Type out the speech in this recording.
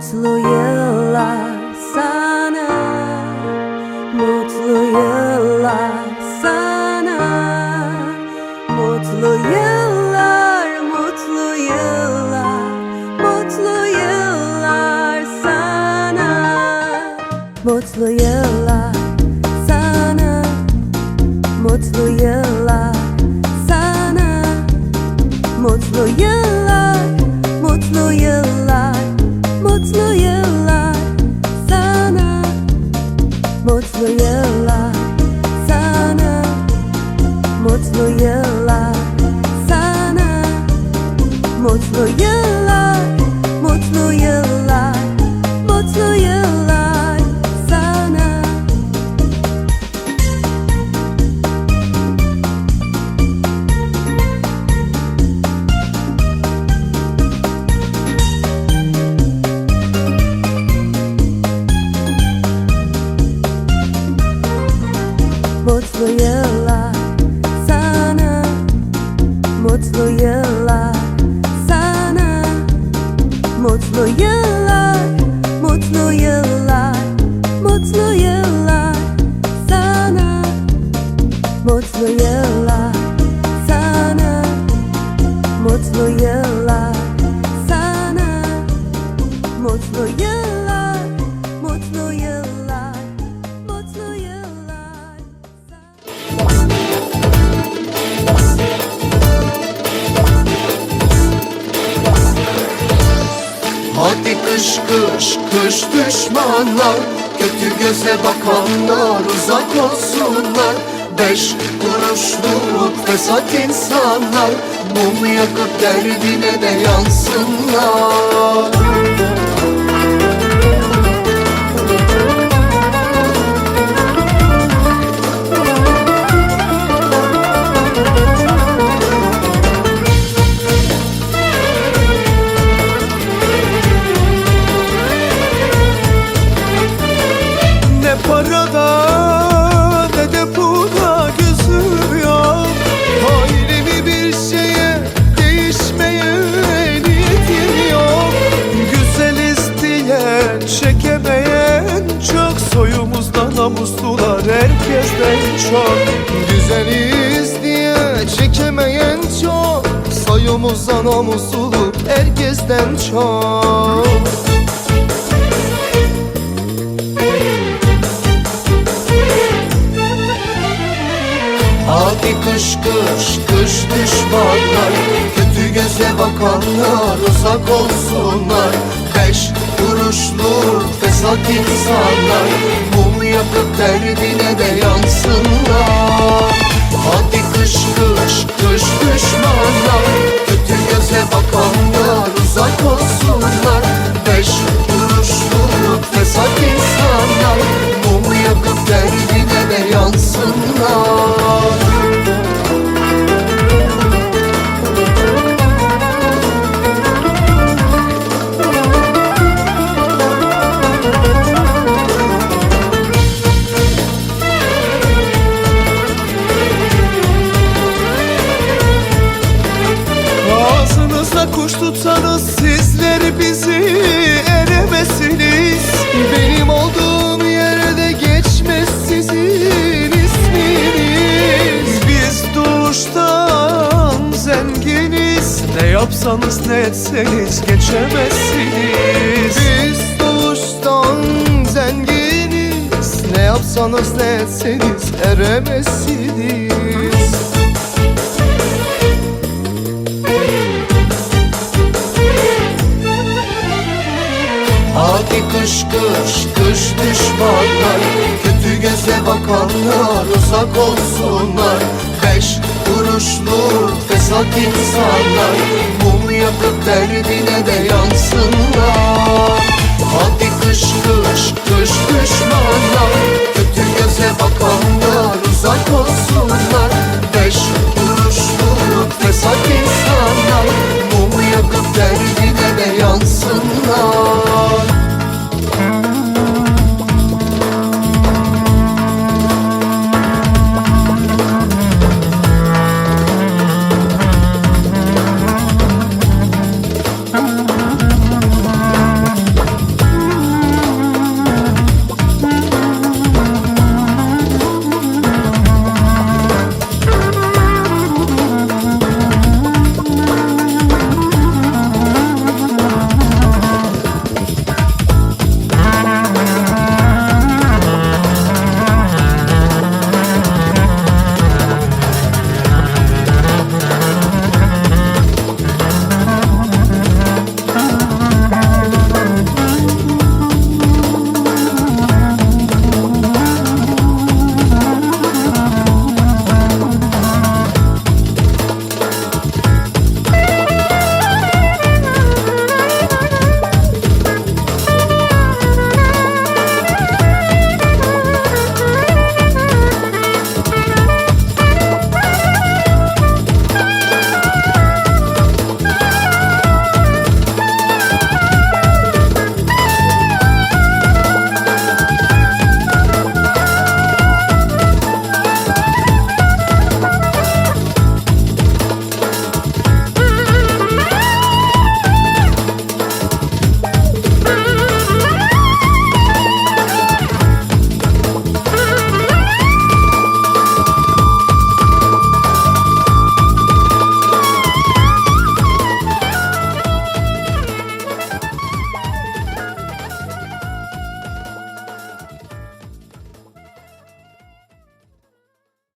Mutlu yıllar sana Mutlu yıllar sana. Mutlu yıllar, mutlu yıllar Mutlu yıllar sana. Mutlu yıllar sana Mutlu yıllar sana. Mutlu yıllar, mutlu yıllar Mutlu yıllar sana Mutlu yıllar Mutlu yıllar sana Mutlu yıllar kış kış düşmanlar Kötü göze bakanlar uzak olsunlar. Beş kuruşluk fesat insanlar Mum yakıp derdine de yansınlar herkesten çok Güzel isteyen çekemeyen çok. Soyumuzda namuslu herkesten çok. Hadi kış kış kış düşmanlar. Kötü göze bakanlar uzak olsunlar. Beş kuruşluk fesat insanlar. Mum yakıp derdine de yansınlar. Hadi kış kış kış düşmanlar Kötü göze bakanlar uzak olsunlar etseniz geçemezsiniz. Biz doğuştan zenginiz. Ne yapsanız ne etseniz eremezsiniz. Hadi kış kış kış düşmanlar. Kötü göze bakanlar uzak olsunlar. Beş kuruşluk fesat insanlar. Yakıp Derdine de yansınlar. Hadi kış kış